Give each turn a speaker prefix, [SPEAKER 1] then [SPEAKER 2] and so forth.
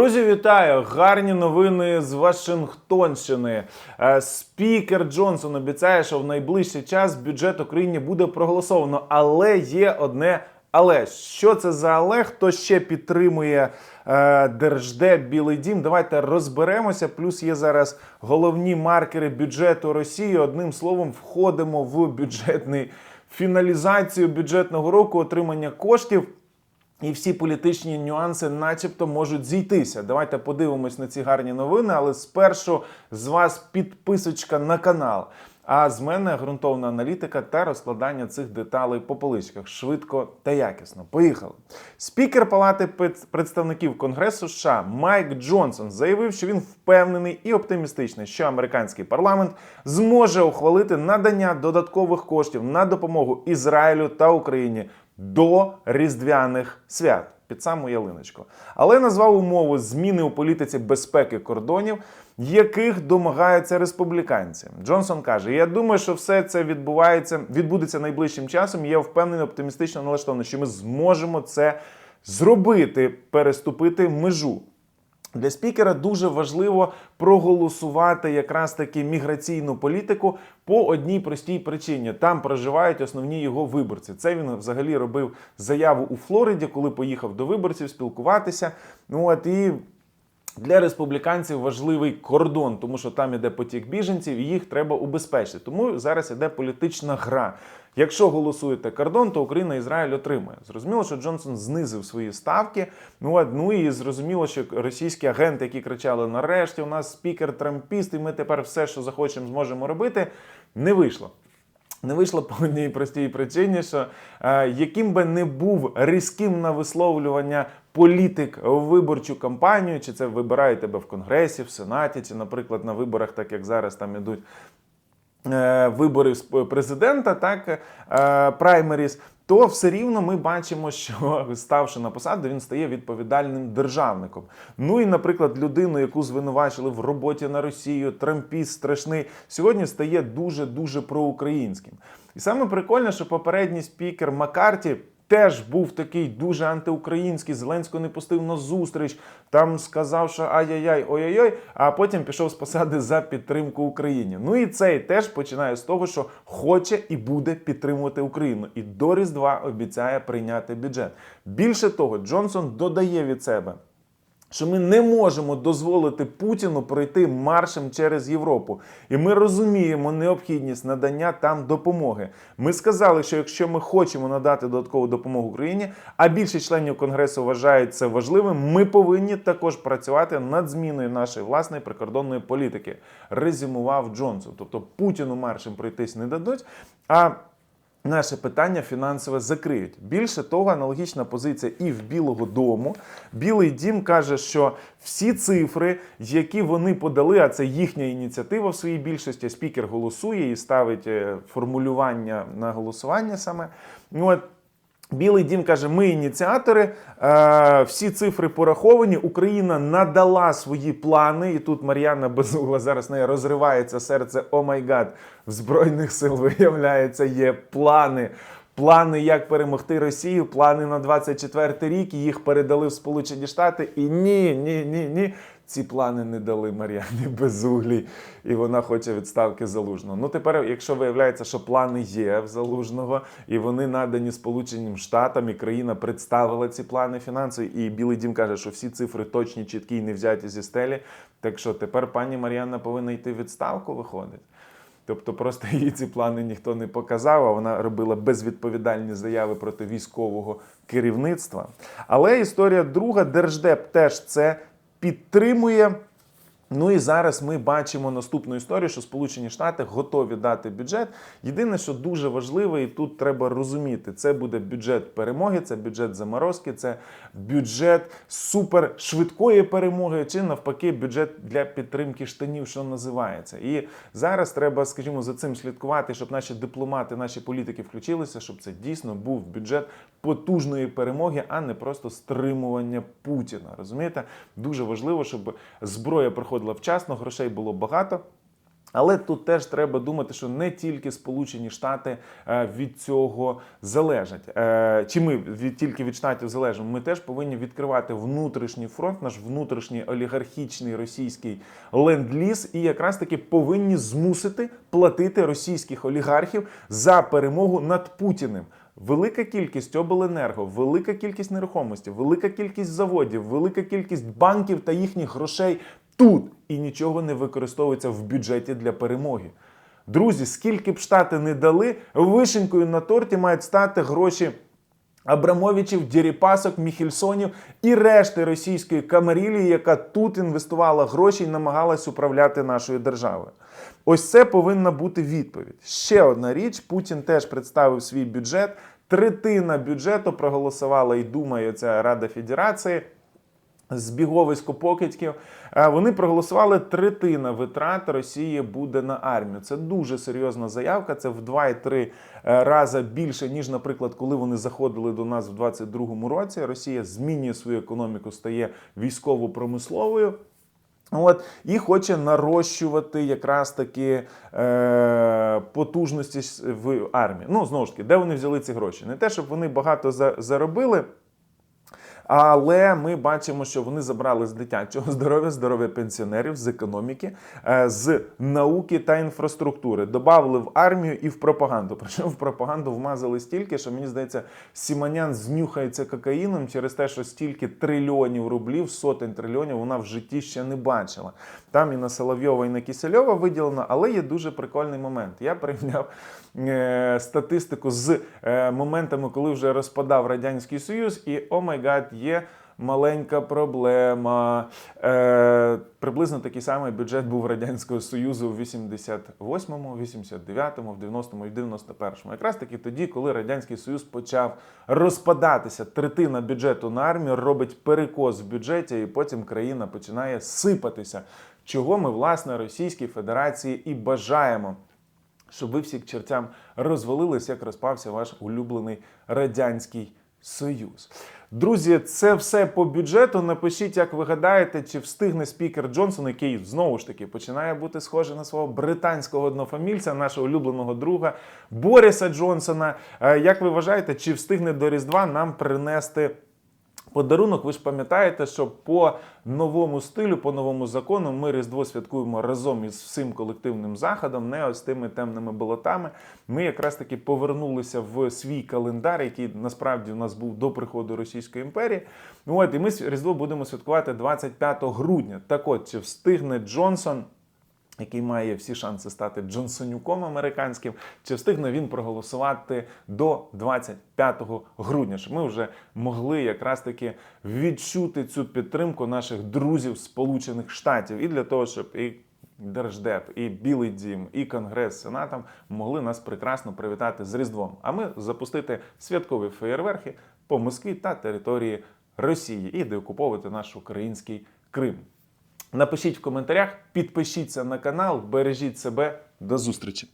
[SPEAKER 1] Друзі, вітаю! Гарні новини з Вашингтонщини. Е, Спікер Джонсон обіцяє, що в найближчий час бюджет України буде проголосовано. Але є одне але. Що це за але? Хто ще підтримує е, Держдеп Білий Дім? Давайте розберемося. Плюс є зараз головні маркери бюджету Росії. Одним словом, входимо в бюджетний фіналізацію бюджетного року, отримання коштів. І всі політичні нюанси, начебто, можуть зійтися. Давайте подивимось на ці гарні новини. Але спершу з вас підписочка на канал. А з мене ґрунтовна аналітика та розкладання цих деталей по поличках швидко та якісно. Поїхали. Спікер Палати представників Конгресу США Майк Джонсон заявив, що він впевнений і оптимістичний, що американський парламент зможе ухвалити надання додаткових коштів на допомогу Ізраїлю та Україні до різдвяних свят під саму ялиночку. Але назвав умову зміни у політиці безпеки кордонів, яких домагаються республіканці. Джонсон каже: Я думаю, що все це відбувається, відбудеться найближчим часом. Я впевнений, оптимістично налаштований, що ми зможемо це зробити, переступити межу. Для спікера дуже важливо проголосувати якраз таки міграційну політику по одній простій причині. Там проживають основні його виборці. Це він взагалі робив заяву у Флориді, коли поїхав до виборців спілкуватися. Ну от і для республіканців важливий кордон, тому що там іде потік біженців, і їх треба убезпечити. Тому зараз іде політична гра. Якщо голосуєте кордон, то Україна Ізраїль отримує. Зрозуміло, що Джонсон знизив свої ставки. Ну ну і зрозуміло, що російські агенти, які кричали: нарешті у нас спікер трампіст, і ми тепер все, що захочемо, зможемо робити, не вийшло. Не вийшло по одній простій причині, що е, яким би не був різким на висловлювання політик в виборчу кампанію, чи це вибирає тебе в Конгресі, в Сенаті, чи, наприклад, на виборах, так як зараз там ідуть е, вибори президента, так е, праймеріс, то все рівно ми бачимо, що ставши на посаду, він стає відповідальним державником. Ну і, наприклад, людину, яку звинувачили в роботі на Росію, трампіст страшний, сьогодні стає дуже дуже проукраїнським. І саме прикольне, що попередній спікер Маккарті теж був такий дуже антиукраїнський. Зеленського не пустив на зустріч, там сказав, що ай-яй-яй, ой-ой-ой, а потім пішов з посади за підтримку Україні. Ну і цей теж починає з того, що хоче і буде підтримувати Україну. І до Різдва обіцяє прийняти бюджет. Більше того, Джонсон додає від себе що ми не можемо дозволити Путіну пройти маршем через Європу. І ми розуміємо необхідність надання там допомоги. Ми сказали, що якщо ми хочемо надати додаткову допомогу Україні, а більшість членів Конгресу вважають це важливим, ми повинні також працювати над зміною нашої власної прикордонної політики. Резюмував Джонсон. Тобто Путіну маршем пройтись не дадуть. а Наше питання фінансове закриють. Більше того, аналогічна позиція і в Білого Дому. Білий дім каже, що всі цифри, які вони подали, а це їхня ініціатива в своїй більшості. Спікер голосує і ставить е, формулювання на голосування саме. Ну, от, Білий дім каже: ми ініціатори, е, всі цифри пораховані. Україна надала свої плани, і тут Мар'яна Безугла зараз неї розривається серце. О май гад, в збройних сил виявляється, є плани. Плани, як перемогти Росію, плани на 24 рік. Їх передали в Сполучені Штати. І ні, ні, ні, ні. Ці плани не дали Мар'яні Безуглій, і вона хоче відставки залужного. Ну тепер, якщо виявляється, що плани є в залужного, і вони надані Сполученим Штатам, і країна представила ці плани фінансові, і Білий Дім каже, що всі цифри точні, чіткі і не взяті зі стелі. Так що тепер пані Мар'яна повинна йти в відставку, виходить. Тобто просто їй ці плани ніхто не показав, а вона робила безвідповідальні заяви проти військового керівництва. Але історія друга, Держдеп теж це підтримує. Ну і зараз ми бачимо наступну історію, що Сполучені Штати готові дати бюджет. Єдине, що дуже важливо, і тут треба розуміти, це буде бюджет перемоги, це бюджет заморозки, це бюджет супершвидкої перемоги, чи навпаки, бюджет для підтримки штанів, що називається. І зараз треба, скажімо, за цим слідкувати, щоб наші дипломати, наші політики включилися, щоб це дійсно був бюджет потужної перемоги, а не просто стримування Путіна. Розумієте? Дуже важливо, щоб зброя проходила вчасно, грошей було багато. Але тут теж треба думати, що не тільки Сполучені Штати е, від цього залежать. Е, Чи ми від тільки від штатів залежимо? Ми теж повинні відкривати внутрішній фронт, наш внутрішній олігархічний російський ленд-ліз, і якраз таки повинні змусити платити російських олігархів за перемогу над Путіним. Велика кількість обленерго, велика кількість нерухомості, велика кількість заводів, велика кількість банків та їхніх грошей тут і нічого не використовується в бюджеті для перемоги. Друзі, скільки б штати не дали, вишенькою на торті мають стати гроші Абрамовичів, Діріпасок, Міхельсонів і решти російської камарілії, яка тут інвестувала гроші і намагалась управляти нашою державою. Ось це повинна бути відповідь. Ще одна річ: Путін теж представив свій бюджет. Третина бюджету проголосувала і думає ця Рада Федерації збіговисько покидьків. Е, Вони проголосували третина витрат Росії буде на армію. Це дуже серйозна заявка. Це в 2-3 рази більше, ніж, наприклад, коли вони заходили до нас в 22-му році. Росія змінює свою економіку, стає військово-промисловою. От і хоче нарощувати якраз таки е, потужності в армії. Ну знову ж таки, де вони взяли ці гроші? Не те, щоб вони багато за, заробили. Але ми бачимо, що вони забрали з дитячого здоров'я, здоров'я пенсіонерів, з економіки, е, з науки та інфраструктури. Добавили в армію і в пропаганду. Причому в пропаганду вмазали стільки, що мені здається, Сіманян знюхається кокаїном через те, що стільки трильйонів рублів, сотень трильйонів вона в житті ще не бачила. Там і на Соловйова, і на Кисельова виділено, але є дуже прикольний момент. Я порівняв е, статистику з е, моментами, коли вже розпадав Радянський Союз, і о май гад, є маленька проблема. Е, приблизно такий самий бюджет був Радянського Союзу в 88-му, 89-му, в 90-му і 91-му. Якраз таки тоді, коли Радянський Союз почав розпадатися, третина бюджету на армію робить перекос в бюджеті, і потім країна починає сипатися. Чого ми, власне, Російській Федерації і бажаємо щоб ви всі к чертям розвалились, як розпався ваш улюблений радянський союз. Друзі, це все по бюджету. Напишіть, як ви гадаєте, чи встигне спікер Джонсон, який знову ж таки починає бути схожий на свого британського однофамільця, нашого улюбленого друга Боріса Джонсона. Е, Як ви вважаєте, чи встигне до Різдва нам принести? Подарунок, ви ж пам'ятаєте, що по новому стилю, по новому закону, ми Різдво святкуємо разом із всім колективним заходом, не ось тими темними болотами. Ми якраз таки повернулися в свій календар, який насправді у нас був до приходу Російської імперії. От і ми Різдво будемо святкувати 25 грудня. Так от, чи встигне Джонсон? Який має всі шанси стати Джонсонюком американським, чи встигне він проголосувати до 25 грудня, щоб ми вже могли якраз таки відчути цю підтримку наших друзів Сполучених Штатів і для того, щоб і Держдеп, і Білий Дім, і Конгрес Сенатом могли нас прекрасно привітати з Різдвом. А ми запустити святкові феєрверки по Москві та території Росії і деокуповувати наш український Крим. Напишіть в коментарях, підпишіться на канал, бережіть себе. До зустрічі!